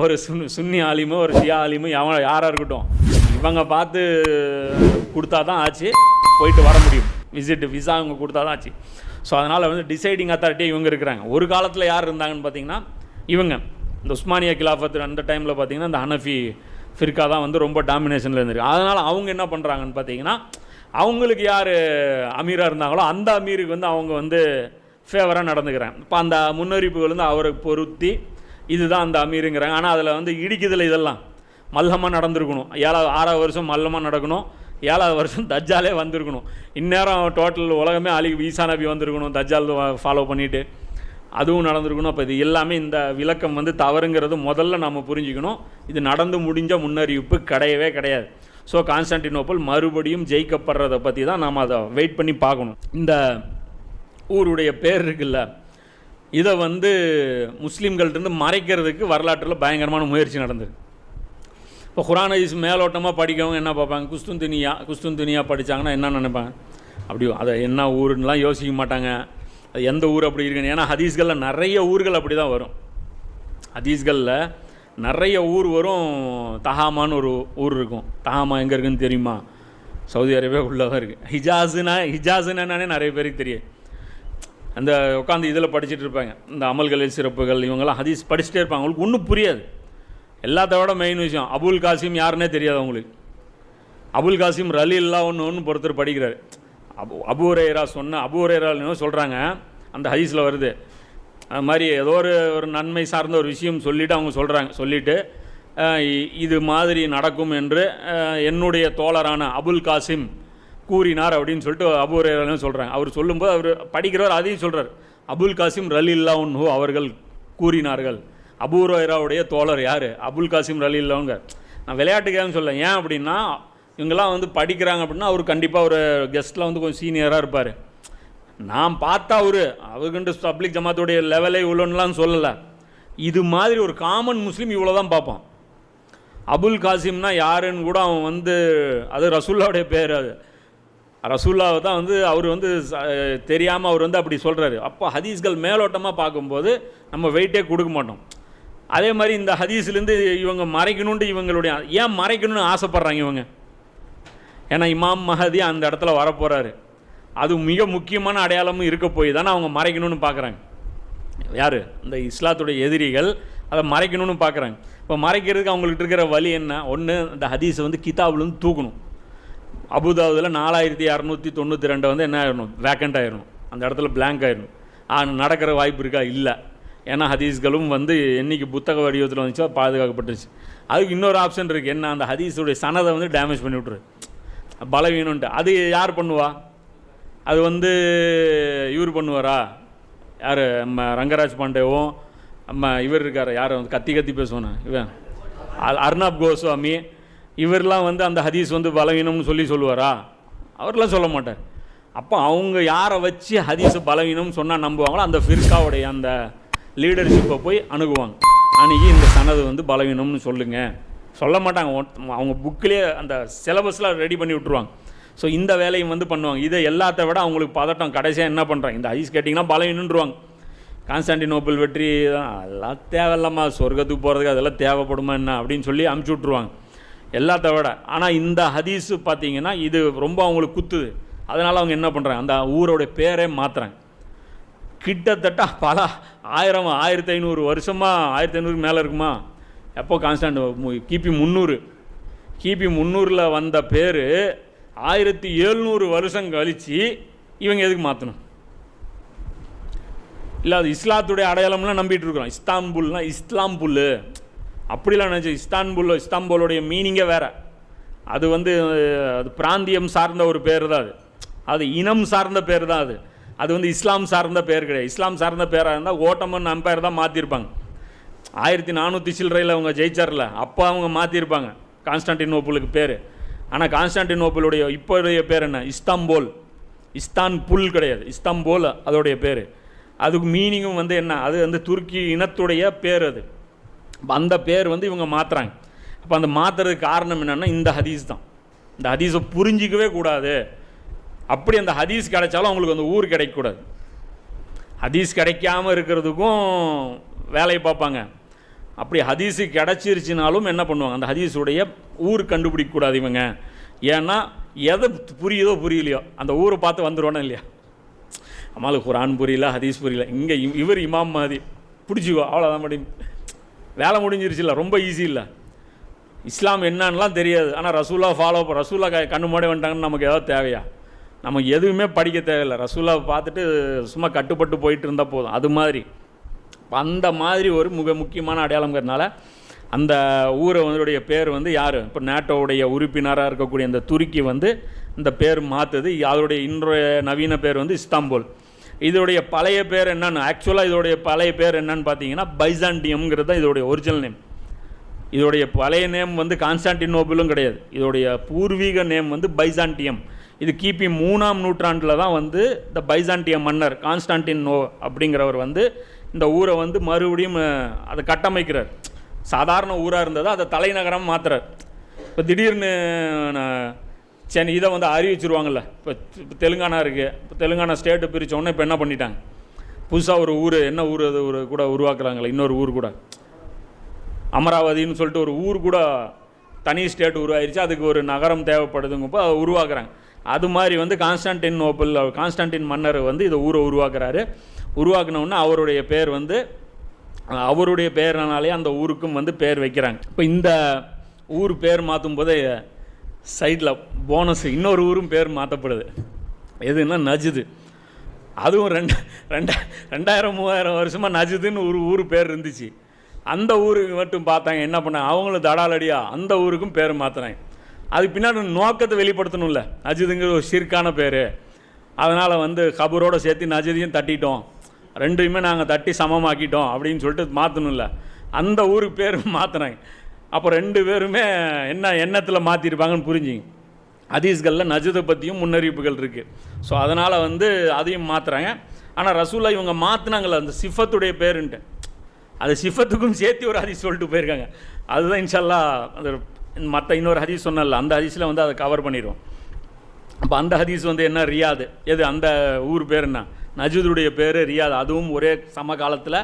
ஒரு சுன் சுன்னி ஆலிமோ ஒரு ஷியா ஆலிமோ எவன் யாராக இருக்கட்டும். இவங்க பார்த்து கொடுத்தா தான் ஆச்சு. போயிட்டு வர முடியும். விசிட் விசா இவங்க கொடுத்தா தான் ஆச்சு. ஸோ அதனால் வந்து டிசைடிங் அத்தாரிட்டி இவங்க இருக்கிறாங்க. ஒரு காலத்தில் யார் இருந்தாங்கன்னு பார்த்தீங்கன்னா இவங்க. இந்த உஸ்மானியா கிலாஃபத் அந்த டைமில் பார்த்தீங்கன்னா இந்த ஹனஃபி ஃபிர்கா தான் வந்து ரொம்ப டாமினேஷனில் இருந்திருக்கு. அதனால் அவங்க என்ன பண்ணுறாங்கன்னு பார்த்தீங்கன்னா அவங்களுக்கு யார் அமீராக இருந்தாங்களோ அந்த அமீருக்கு வந்து அவங்க வந்து ஃபேவராக நடந்துக்கிறாங்க. இப்போ அந்த முன்னறிப்புகள் வந்து அவரை பொருத்தி இதுதான் அந்த அமீருங்கிறாங்க. ஆனால் அதில் வந்து இடிக்குதில் இதெல்லாம். மல்லமாக நடந்திருக்கணும். ஏழாவது ஆறாவது வருஷம் மல்லமாக நடக்கணும். ஏழாவது வருஷம் தஜ்ஜாலே வந்திருக்கணும். இந்நேரம் டோட்டல் உலகமே அலி ஈசா நபி வந்திருக்கணும். தஜ்ஜால் ஃபாலோ பண்ணிவிட்டு அதுவும் நடந்திருக்கணும். அப்போ இது எல்லாமே இந்த விளக்கம் வந்து தவறுங்கிறது முதல்ல நம்ம புரிஞ்சுக்கணும். இது நடந்து முடிஞ்ச முன்னறிவிப்பு கிடையவே கிடையாது. ஸோ கான்ஸ்டான்டினோப்பிள் மறுபடியும் ஜெயிக்கப்படுறதை பற்றி தான் நாம் அதை வெயிட் பண்ணி பார்க்கணும். இந்த ஊருடைய பேர் இருக்குல்ல இதை வந்து முஸ்லீம்கள்டிருந்து மறைக்கிறதுக்கு வரலாற்றில் பயங்கரமான முயற்சி நடந்தது. இப்போ குரான் ஹதீஸ் மேலோட்டமாக படிக்கவங்க என்ன பார்ப்பாங்க? குஸ்துன் துனியா குஸ்துன் துனியா படித்தாங்கன்னா என்ன நினைப்பாங்க? அப்படியோ அதை என்ன ஊருன்னெலாம் யோசிக்க மாட்டாங்க. அது எந்த ஊர் அப்படி இருக்குன்னு? ஏன்னா ஹதீஸ்களில் நிறைய ஊர்கள் அப்படி தான் வரும். ஹதீஸ்களில் நிறைய ஊர் வரும். தஹாமான்னு ஒரு ஊர் இருக்கும். தஹாமா எங்கே இருக்குன்னு தெரியுமா? சவுதி அரேபியா உள்ளதாக இருக்குது ஹிஜாஸுனா ஹிஜாஸுனானே நிறைய பேருக்கு தெரியும். அந்த உட்காந்து இதில் படிச்சுட்டு இருப்பாங்க. இந்த அமல்களில் சிறப்புகள் இவங்கெல்லாம் ஹதீஸ் படிச்சுட்டே இருப்பாங்க. அவங்களுக்கு ஒன்றும் புரியாது. எல்லாத்த விட மெயின் விஷயம் அபுல் காசிம் யாருன்னே தெரியாது அவங்களுக்கு. அபுல் காசிம் ரலி இல்லா ஒன்று ஒன்று பொறுத்தர் படிக்கிறார். அபு அபூரேரா சொன்ன அபூரேரா சொல்கிறாங்க அந்த ஹதீஸில் வருது. அது மாதிரி ஏதோ ஒரு ஒரு நன்மை சார்ந்த ஒரு விஷயம் சொல்லிவிட்டு அவங்க சொல்கிறாங்க சொல்லிவிட்டு இது மாதிரி நடக்கும் என்று என்னுடைய தோழரான அபுல் காசிம் கூறினார் அப்படின்னு சொல்லிட்டு அபூரேராலும் சொல்கிறாங்க அவர் சொல்லும்போது அவர் படிக்கிறவர் அதையும் சொல்கிறார் அபுல் காசிம் ரலில்லா உன்ஹு அவர்கள் கூறினார்கள். அபூரேராவுடைய தோழர் யார்? அபுல் காசிம் ரலில்லாங்க நான் விளையாட்டுக்காரன்னு சொல்ல ஏன் அப்படின்னா இவங்கெல்லாம் வந்து படிக்கிறாங்க அப்படின்னா அவர் கண்டிப்பாக ஒரு கெஸ்ட்டில் வந்து கொஞ்சம் சீனியராக இருப்பார். நான் பார்த்தா அவரு அவருக்குண்டு பப்ளிக் ஜமாத்துடைய லெவலே இவ்வளோன்னுலாம் சொல்லலை. இது மாதிரி ஒரு காமன் முஸ்லீம் இவ்வளோ தான் பார்ப்பான். அபுல் காசிம்னா யாருன்னு கூட அவன் வந்து அது ரசூல்லாவுடைய பேர் அது. ரசூல்லாவை தான் வந்து அவர் வந்து தெரியாமல் அவர் வந்து அப்படி சொல்கிறாரு அப்போ ஹதீஸ்கள் மேலோட்டமாக பார்க்கும்போது நம்ம வெயிட்டே கொடுக்க மாட்டோம். அதே மாதிரி இந்த ஹதீஸ்லேருந்து இவங்க மறைக்கணுன்ட்டு இவங்களுடைய ஏன் மறைக்கணும்னு ஆசைப்பட்றாங்க இவங்க? ஏன்னா இமாம் மஹதி அந்த இடத்துல வரப்போகிறாரு அது மிக முக்கியமான அடையாளமும் இருக்க போய் தானே அவங்க மறைக்கணும்னு பார்க்குறாங்க. யார்? இந்த இஸ்லாத்துடைய எதிரிகள் அதை மறைக்கணும்னு பார்க்குறாங்க. இப்போ மறைக்கிறதுக்கு அவங்கள்ட்ட இருக்கிற வழி என்ன? ஒன்று இந்த ஹதீஸை வந்து கிதாபுலேருந்து தூக்கணும். அபுதாபுதில் நாலாயிரத்தி இரநூத்தி தொண்ணூற்றி ரெண்டு வந்து என்ன ஆயிடணும் வேக்கண்ட் ஆயிடணும் அந்த இடத்துல பிளாங்க் ஆயிடணும் ஆனால் நடக்கிற வாய்ப்பு இருக்கா? இல்லை. ஏன்னா ஹதீஸ்களும் வந்து என்னைக்கு புத்தக வடிவத்தில் வந்துச்சோ பாதுகாக்கப்பட்டுச்சு அதுக்கு இன்னொரு ஆப்ஷன் இருக்குது என்ன? அந்த ஹதீஸுடைய சனதை வந்து டேமேஜ் பண்ணி விட்ரு பலவீனன்ட்டு அது யார் பண்ணுவா? அது வந்து இவர் பண்ணுவாரா? யார்? நம்ம ரங்கராஜ் பாண்டேவும் நம்ம இவர் இருக்கார்? யார்? வந்து கத்தி கத்தி பேசுவானே? இவன். அர்னாப் கோஸ்வாமி. இவரெலாம் வந்து அந்த ஹதீஸ் வந்து பலவீனம்னு சொல்லி சொல்லுவாரா? அவர்லாம் சொல்ல மாட்டார். அப்போ அவங்க யாரை வச்சு ஹதீஸ் பலவீனம்னு சொன்னால் நம்புவாங்களோ அந்த ஃபிர்காவுடைய அந்த லீடர்ஷிப்பை போய் அணுகுவாங்க. அணுகி இந்த சனது வந்து பலவீனம்னு சொல்லுங்கள் சொல்ல மாட்டாங்க. அவங்க புக்கிலே அந்த சிலபஸில் ரெடி பண்ணி விட்ருவாங்க ஸோ இந்த வேலையும் வந்து பண்ணுவாங்க. இதை எல்லாத்த விட அவங்களுக்கு பதட்டம். கடைசியாக என்ன பண்ணுறாங்க இந்த ஐஸ் கேட்டிங்கன்னா பலவீனன்றுவாங்க கான்ஸ்டான்டினோபிள் வெற்றி தான் அதெல்லாம் தேவையில்லாமா சொர்க்கத்துக்கு போகிறதுக்கு அதெல்லாம் தேவைப்படுமா என்ன அப்படின்னு சொல்லி அமுச்சு விட்ருவாங்க எல்லாத்த விட. ஆனால் இந்த ஹதீஸு பார்த்தீங்கன்னா இது ரொம்ப அவங்களுக்கு குத்துது. அதனால் அவங்க என்ன பண்ணுறாங்க அந்த ஊரோட பேரே மாற்றுறாங்க கிட்டத்தட்ட பல ஆயிரம் ஆயிரத்தி ஐநூறு வருஷமாக ஆயிரத்தி ஐநூறுக்கு மேலே இருக்குமா? எப்போ கான்ஸ்டன்ட் கிபி முந்நூறு. கிபி முந்நூறில் வந்த பேர் ஆயிரத்தி எழுநூறு வருஷம் கழித்து இவங்க எதுக்கு மாற்றணும் இல்லை அது இஸ்லாத்துடைய அடையாளம்லாம் நம்பிட்டு இருக்கிறோம். இஸ்தான்புல்னா இஸ்லாம்புல் அப்படிலாம் நினச்சி இஸ்தான்புல்லோ இஸ்தாம்போலுடைய மீனிங்கே வேறு. அது வந்து அது பிராந்தியம் சார்ந்த ஒரு பேர் தான் அது. அது இனம் சார்ந்த பேர் தான் அது. அது வந்து இஸ்லாம் சார்ந்த பேர் கிடையாது. இஸ்லாம் சார்ந்த பேராக இருந்தால் ஓட்டமன் அம்பையர் தான் மாற்றிருப்பாங்க ஆயிரத்தி நானூற்றி சில்லறையில் அவங்க ஜெயிச்சார்ல அப்போ அவங்க மாற்றிருப்பாங்க கான்ஸ்டான்டினோப்புளுக்கு பேர். ஆனால் கான்ஸ்டான்டினோப்பிளுடைய இப்போதைய பேர் என்ன? இஸ்தாம்போல். இஸ்தான்புல் கிடையாது. இஸ்தாம்போல் அதோடைய பேர். அதுக்கு மீனிங்கும் வந்து என்ன? அது வந்து துருக்கி இனத்துடைய பேர் அது. அந்த பேர் வந்து இவங்க மாற்றுறாங்க அப்போ அந்த மாற்றுறதுக்கு காரணம் என்னென்னா இந்த ஹதீஸ் தான். இந்த ஹதீஸை புரிஞ்சிக்கவே கூடாது. அப்படி அந்த ஹதீஸ் கிடைச்சாலும் அவங்களுக்கு அந்த ஊர் கிடைக்கக்கூடாது. ஹதீஸ் கிடைக்காம இருக்கிறதுக்கும் வேலையை பார்ப்பாங்க. அப்படி ஹதீஸு கிடச்சிருச்சினாலும் என்ன பண்ணுவாங்க? அந்த ஹதீஸுடைய ஊர் கண்டுபிடிக்கக்கூடாது இவங்க. ஏன்னா எதை புரியுதோ புரியலையோ அந்த ஊரை பார்த்து வந்துடுவானே இல்லையா? அம்மாளுக்கு குரான் புரியல ஹதீஸ் புரியல. இங்கே இவர் இமாம் மாதிரி பிடிச்சிக்கோ அவ்வளோதான் முடியும் வேலை முடிஞ்சிருச்சுல்ல ரொம்ப ஈஸி இல்லை. இஸ்லாம் என்னன்னுலாம் தெரியாது. ஆனால் ரசூலா ஃபாலோ ரசூலா கண்ணு மாடி வந்துட்டாங்கன்னு நமக்கு ஏதாவது தேவையா? நமக்கு எதுவுமே படிக்க தேவையில்லை. ரசூலாவை பார்த்துட்டு சும்மா கட்டுப்பட்டு போயிட்டு இருந்தால் போதும். அது மாதிரி. அந்த மாதிரி ஒரு மிக முக்கியமான அடையாளங்கிறதுனால அந்த ஊரை வந்துடைய பேர் வந்து யார்? இப்போ நேட்டோவுடைய உறுப்பினராக இருக்கக்கூடிய அந்த துருக்கி வந்து இந்த பேர் மாற்றுது அதோடைய இன்றைய நவீன பேர் வந்து இஸ்தாம்பூல். இதோடைய பழைய பேர் என்னன்னு ஆக்சுவலாக இதோடைய பழைய பேர் என்னன்னு பார்த்தீங்கன்னா பைசாண்டியம்ங்கிறது தான் இதோடைய ஒரிஜினல் நேம் இதோடைய பழைய நேம் வந்து கான்ஸ்டான்டினோபிளும் கிடையாது. இதோடைய பூர்வீக நேம் வந்து பைசாண்டியம். இது கிபி மூணாம் நூற்றாண்டில் தான் வந்து இந்த பைசாண்டிய மன்னர் கான்ஸ்டான்டின் நோ அப்படிங்கிறவர் வந்து இந்த ஊரை வந்து மறுபடியும் அதை கட்டமைக்கிறார். சாதாரண ஊராக இருந்ததை அதை தலைநகரம் மாத்துறார். இப்போ திடீர்னு நான் சென்னை இதை வந்து அறிவிச்சிருவாங்கல்ல. இப்போ இப்போ தெலுங்கானா இருக்குது இப்போ தெலுங்கானா ஸ்டேட்டை பிரித்த உடனே இப்போ என்ன பண்ணிட்டாங்க? புதுசாக ஒரு ஊர் என்ன ஊர் அது ஒரு கூட உருவாக்குறாங்களே இன்னொரு ஊர் கூட. அமராவதின்னு சொல்லிட்டு ஒரு ஊர் கூட தனி ஸ்டேட் உருவாயிருச்சு. அதுக்கு ஒரு நகரம் தேவைப்படுதுங்கப்போ அதை உருவாக்குறாங்க. அது மாதிரி வந்து கான்ஸ்டான்டின் நோபல் கான்ஸ்டான்டின் மன்னர் வந்து இதை ஊரை உருவாக்குறாரு. உருவாக்குனவுடனே அவருடைய பேர் வந்து அவருடைய பேர்னாலே அந்த ஊருக்கும் வந்து பேர் வைக்கிறாங்க. இப்போ இந்த ஊர் பேர் மாற்றும் போதே சைடில் போனஸ் இன்னொரு ஊரும் பேர் மாற்றப்படுது எதுன்னா நஜுது. அதுவும் ரெண்டு ரெண்டா ரெண்டாயிரம் மூவாயிரம் வருஷமாக நஜுதுன்னு ஒரு ஊர் பேர் இருந்துச்சு. அந்த ஊருக்கு மட்டும் பார்த்தாங்க என்ன பண்ணாங்க? அவங்களும் தடாலடியா அந்த ஊருக்கும் பேர் மாற்றினாங்க அதுக்கு பின்னாடி நோக்கத்தை வெளிப்படுத்தணும்ல. நஜுதுங்கிற ஒரு சிற்கான பேர். அதனால் வந்து கபரோட சேர்த்து நஜதையும் தட்டிட்டோம். ரெண்டையுமே நாங்கள் தட்டி சமமாக்கிட்டோம் அப்படின்னு சொல்லிட்டு மாற்றணும்ல அந்த ஊருக்கு பேர் மாற்றினாங்க அப்போ ரெண்டு பேருமே என்ன எண்ணத்தில் மாற்றிருப்பாங்கன்னு புரிஞ்சுங்க. ஹதீஸ்களில் நஜதை பற்றியும் முன்னறிவிப்புகள் இருக்குது ஸோ அதனால் வந்து அதையும் மாற்றுறாங்க ஆனால் ரசூலா இவங்க மாற்றினாங்கள அந்த சிஃபத்துடைய பேருன்ட்டு. அது சிஃபத்துக்கும் சேர்த்து ஒரு ஹதீஸ் சொல்லிட்டு போயிருக்காங்க. அதுதான் இன்ஷால்லா அந்த மற்ற இன்னொரு ஹதீஸ் சொன்னல அந்த ஹதீஸில் வந்து அதை கவர் பண்ணிடுவோம் அப்போ அந்த ஹதீஸ் வந்து என்ன ரியாது? எது அந்த ஊர் பேர் என்ன நஜுதுடைய பேர் ரியாது. அதுவும் ஒரே சம காலத்தில்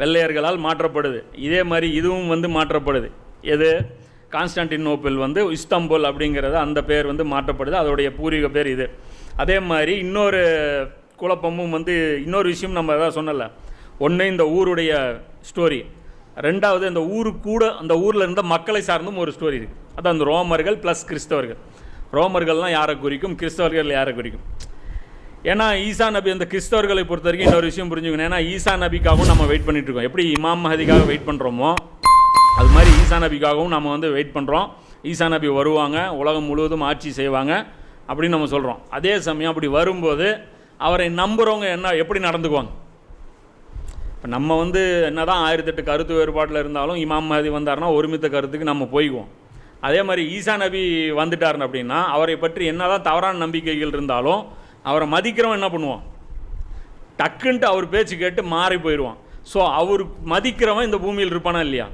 வெள்ளையர்களால் மாற்றப்படுது. இதே மாதிரி இதுவும் வந்து மாற்றப்படுது. எது? கான்ஸ்டான்டினோப்பிள் வந்து இஸ்தாம்புல் அப்படிங்கிறது அந்த பேர் வந்து மாற்றப்படுது. அதோடைய பூர்வீக பேர் இது. அதே மாதிரி இன்னொரு குழப்பமும் வந்து இன்னொரு விஷயம் நம்ம எதாவது சொன்னல. ஒன்று இந்த ஊருடைய ஸ்டோரி ரெண்டாவது அந்த ஊரு கூட அந்த ஊரில் இருந்த மக்களை சார்ந்தும் ஒரு ஸ்டோரி இருக்குது அது அந்த ரோமர்கள் ப்ளஸ் கிறிஸ்தவர்கள். ரோமர்கள்லாம் யாரை குறிக்கும்? கிறிஸ்தவர்கள் யாரை குறிக்கும்? ஏன்னா ஈசா நபி அந்த கிறிஸ்தவர்களை பொறுத்த வரைக்கும் இன்னொரு விஷயம் புரிஞ்சுக்கணும். ஏன்னா ஈசா நபிக்காகவும் நம்ம வெயிட் பண்ணிகிட்ருக்கோம் இருக்கோம். எப்படி இமாம் மஹதிக்காக வெயிட் பண்ணுறோமோ அது மாதிரி ஈசா நபிக்காகவும் நம்ம வந்து வெயிட் பண்ணுறோம் ஈசா நபி வருவாங்க உலகம் முழுவதும் ஆட்சி செய்வாங்க அப்படின்னு நம்ம சொல்கிறோம் அதே சமயம் அப்படி வரும்போது அவரை நம்புகிறவங்க என்ன எப்படி நடந்துக்குவாங்க? இப்போ நம்ம வந்து என்னதான் ஆயிரத்தெட்டு கருத்து வேறுபாட்டில் இருந்தாலும் இமாம் மஹதி வந்தாருன்னா ஒருமித்த கருத்துக்கு நம்ம போய்க்குவோம். அதே மாதிரி ஈசா நபி வந்துட்டாருன்னு அப்படின்னா அவரை பற்றி என்னதான் தவறான நம்பிக்கைகள் இருந்தாலும் அவரை மதிக்கிறவன் என்ன பண்ணுவான்? டக்குன்ட்டு அவர் பேச்சு கேட்டு மாறி போயிடுவான். ஸோ அவர் மதிக்கிறவன் இந்த பூமியில் இருப்பானா இல்லையா?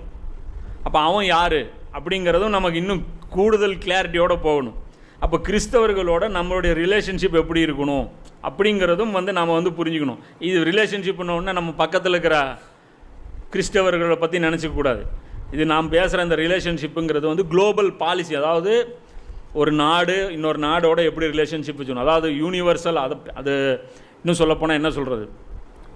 அப்போ அவன் யார்? அப்படிங்கிறதும் நமக்கு இன்னும் கூடுதல் கிளாரிட்டியோடு போகணும். அப்போ கிறிஸ்தவர்களோட நம்மளுடைய ரிலேஷன்ஷிப் எப்படி இருக்கணும்? அப்படிங்கிறதும் வந்து நம்ம வந்து புரிஞ்சுக்கணும். இது ரிலேஷன்ஷிப்னு நம்ம பக்கத்தில் இருக்கிற கிறிஸ்தவர்களை பற்றி நினச்சிக்கக்கூடாது இது நாம் பேசுகிற இந்த ரிலேஷன்ஷிப்புங்கிறது வந்து குளோபல் பாலிசி அதாவது ஒரு நாடு இன்னொரு நாடோட எப்படி ரிலேஷன்ஷிப் வச்சுக்கணும்? அதாவது யூனிவர்சல் அதை அது இன்னும் சொல்லப்போனால் என்ன சொல்கிறது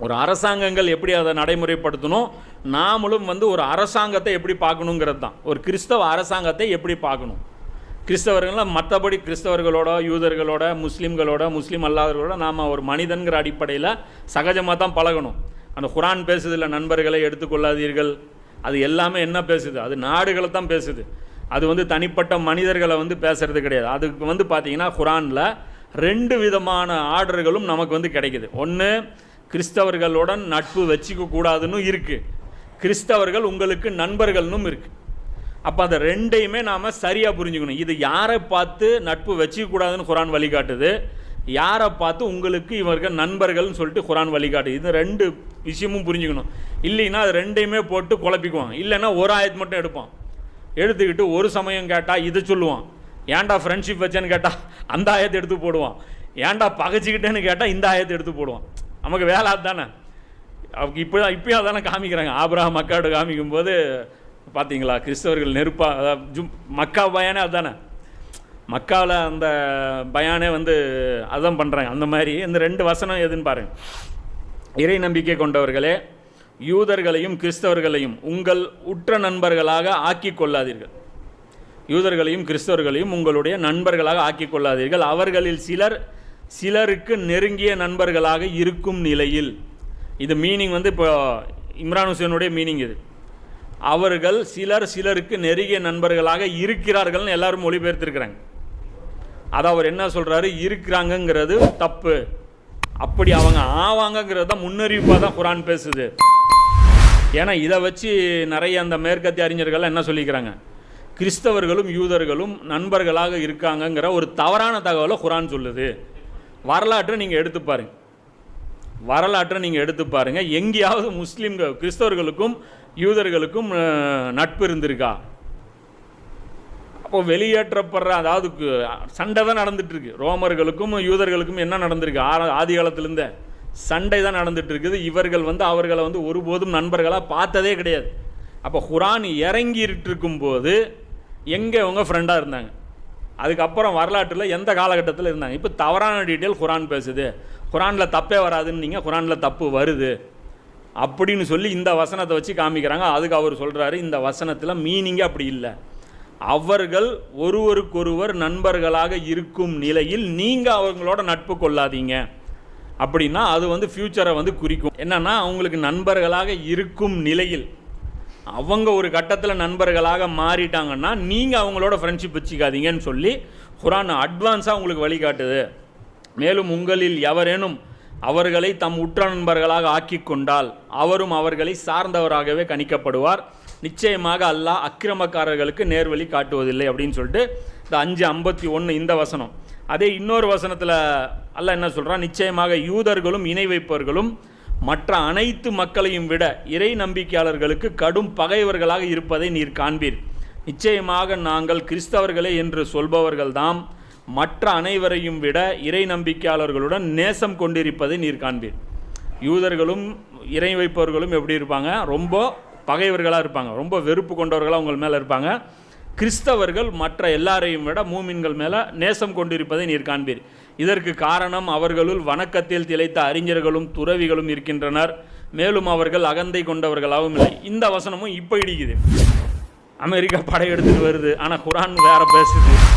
ஒரு அரசாங்கங்கள் எப்படி அதை நடைமுறைப்படுத்தணும்? நாமளும் வந்து ஒரு அரசாங்கத்தை எப்படி பார்க்கணுங்கிறது தான். ஒரு கிறிஸ்தவ அரசாங்கத்தை எப்படி பார்க்கணும்? கிறிஸ்தவர்கள்லாம் மற்றபடி கிறிஸ்தவர்களோட யூதர்களோட முஸ்லீம்களோட முஸ்லீம் அல்லாதவர்களோட நாம் ஒரு மனிதன்கிற அடிப்படையில் சகஜமாக தான் பழகணும். அந்த குரான் பேசுதில்ல நண்பர்களை எடுத்துக்கொள்ளாதீர்கள் அது எல்லாமே என்ன பேசுது? அது நாடுகளை தான் பேசுது. அது வந்து தனிப்பட்ட மனிதர்களை வந்து பேசுறது கிடையாது. அதுக்கு வந்து பார்த்தீங்கன்னா குரானில் ரெண்டு விதமான ஆர்டர்களும் நமக்கு வந்து கிடைக்குது. ஒன்று கிறிஸ்தவர்களுடன் நட்பு வச்சுக்க கூடாதுன்னு இருக்குது கிறிஸ்தவர்கள் உங்களுக்கு நண்பர்கள்னும் இருக்குது அப்போ அந்த ரெண்டையுமே நாம் சரியாக புரிஞ்சுக்கணும். இது யாரை பார்த்து நட்பு வச்சுக்கூடாதுன்னு குரான் வழிகாட்டுது? யாரை பார்த்து உங்களுக்கு இவர்கள் நண்பர்கள்னு சொல்லிட்டு குரான் வழிகாட்டுது? இது ரெண்டு விஷயமும் புரிஞ்சுக்கணும். இல்லைன்னா அது ரெண்டையுமே போட்டு குழப்பிக்குவான். இல்லைன்னா ஒரு ஆயத்து மட்டும் எடுப்பான். எடுத்துக்கிட்டு ஒரு சமயம் கேட்டால் இதை சொல்லுவான். ஏன்டா ஃப்ரெண்ட்ஷிப் வச்சேன்னு கேட்டால் அந்த ஆயத்தை எடுத்து போடுவான். ஏன்டா பகைச்சிக்கிட்டேன்னு கேட்டால் இந்த ஆயத்தை எடுத்து போடுவான். நமக்கு வேலை அதுதானே. அவங்க இப்போ இப்பயும் அதானே காமிக்கிறாங்க. ஆபிரகாம் மக்காடு காமிக்கும்போது பார்த்தீங்களா கிறிஸ்தவர்கள் நெருப்பாக அதாவது ஜும் மக்கா பயானே அதுதானே. மக்காவில் அந்த பயானே வந்து அதான் பண்ணுறாங்க அந்த மாதிரி இந்த ரெண்டு வசனம் எதுன்னு பாருங்க. இறை நம்பிக்கை கொண்டவர்களே யூதர்களையும் கிறிஸ்தவர்களையும் உங்கள் உற்ற நண்பர்களாக ஆக்கிக் கொள்ளாதீர்கள். யூதர்களையும் கிறிஸ்தவர்களையும் உங்களுடைய நண்பர்களாக ஆக்கிக் கொள்ளாதீர்கள். அவர்களில் சிலர் சிலருக்கு நெருங்கிய நண்பர்களாக இருக்கும் நிலையில் இது மீனிங் வந்து இப்போ இம்ரான் ஹுசேனுடைய மீனிங் இது. அவர்கள் சிலர் சிலருக்கு நெருங்கிய நண்பர்களாக இருக்கிறார்கள்னு எல்லாரும் மொழிபெயர்த்திருக்கிறாங்க. அதை அவர் என்ன சொல்கிறாரு இருக்கிறாங்கங்கிறது தப்பு. அப்படி அவங்க ஆவாங்கங்கிறது தான் முன்னறிவிப்பாக தான் குரான் பேசுது. ஏன்னா இதை வச்சு நிறைய அந்த மேற்கத்திய அறிஞர்கள் என்ன சொல்லிக்கிறாங்க? கிறிஸ்தவர்களும் யூதர்களும் நண்பர்களாக இருக்காங்கங்கிற ஒரு தவறான தகவலை குரான் சொல்லுது. வரலாற்றை நீங்கள் எடுத்து பாருங்கள் வரலாற்றை நீங்கள் எடுத்து பாருங்கள் எங்கேயாவது முஸ்லீம்கள் கிறிஸ்தவர்களுக்கும் யூதர்களுக்கும் நட்பு இருந்திருக்கா? அப்போ வெளியேற்றப்படுற அதாவது சண்டை தான் நடந்துகிட்ருக்கு ரோமர்களுக்கும் யூதர்களுக்கும் என்ன நடந்திருக்கு? ஆ ஆதி காலத்திலேருந்தே சண்டை தான் நடந்துகிட்டு இருக்குது இவர்கள் வந்து அவர்களை வந்து ஒருபோதும் நண்பர்களாக பார்த்ததே கிடையாது. அப்போ குரான் இறங்கிட்டு இருக்கும்போது எங்கே அவங்க ஃப்ரெண்டாக இருந்தாங்க? அதுக்கப்புறம் வரலாற்றில் எந்த காலகட்டத்தில் இருந்தாங்க? இப்போ தவறான டீட்டெயில் குரான் பேசுது. குரானில் தப்பே வராதுன்னு நீங்கள் குரானில் தப்பு வருது. அப்படின்னு சொல்லி இந்த வசனத்தை வச்சு காமிக்கிறாங்க. அதுக்கு அவர் சொல்கிறாரு இந்த வசனத்தில் மீனிங்கே அப்படி இல்லை. அவர்கள் ஒருவருக்கொருவர் நண்பர்களாக இருக்கும் நிலையில் நீங்கள் அவங்களோட நட்பு கொள்ளாதீங்க. அப்படின்னா அது வந்து ஃப்யூச்சரை வந்து குறிக்கும். என்னன்னா அவங்களுக்கு நண்பர்களாக இருக்கும் நிலையில் அவங்க ஒரு கட்டத்தில் நண்பர்களாக மாறிட்டாங்கன்னா நீங்கள் அவங்களோட ஃப்ரெண்ட்ஷிப் வச்சுக்காதீங்கன்னு சொல்லி குரான் அட்வான்ஸாக உங்களுக்கு வழிகாட்டுது மேலும் உங்களில் எவரேனும் அவர்களை தம் உற்ற நண்பர்களாக ஆக்கி கொண்டால் அவரும் அவர்களை சார்ந்தவராகவே கணிக்கப்படுவார். நிச்சயமாக அல்லாஹ் அக்கிரமக்காரர்களுக்கு நேர்வழி காட்டுவதில்லை அப்படின்னு சொல்லிட்டு இந்த அஞ்சு ஐம்பத்தி ஒன்று இந்த வசனம். அதே இன்னொரு வசனத்தில் அல்ல என்ன சொல்கிறான் நிச்சயமாக யூதர்களும் இணை வைப்பவர்களும் மற்ற அனைத்து மக்களையும் விட இறை நம்பிக்கையாளர்களுக்கு கடும் பகைவர்களாக இருப்பதை நீர் காண்பீர். நிச்சயமாக நாங்கள் கிறிஸ்தவர்களே என்று சொல்பவர்கள்தாம். மற்ற அனைவரையும் விட இறை நம்பிக்கையாளர்களுடன் நேசம் கொண்டிருப்பதை நீர் காண்பீர். யூதர்களும் இறை வைப்பவர்களும் எப்படி இருப்பாங்க? ரொம்ப பகைவர்களாக இருப்பாங்க. ரொம்ப வெறுப்பு கொண்டவர்களாக உங்கள் மேலே இருப்பாங்க. கிறிஸ்தவர்கள் மற்ற எல்லாரையும் விட மூமின்கள் மேலே நேசம் கொண்டிருப்பதை நீர் காண்பீர். இதற்கு காரணம் அவர்களுள் வணக்கத்தில் திளைத்த அறிஞர்களும் துறவிகளும் இருக்கின்றனர். மேலும் அவர்கள் அகந்தை கொண்டவர்களாகவும் இல்லை. இந்த வசனமும் இப்போ இடிக்குது. அமெரிக்கா படையெடுத்துட்டு வருது. ஆனால் குரான் வேற பேசுது.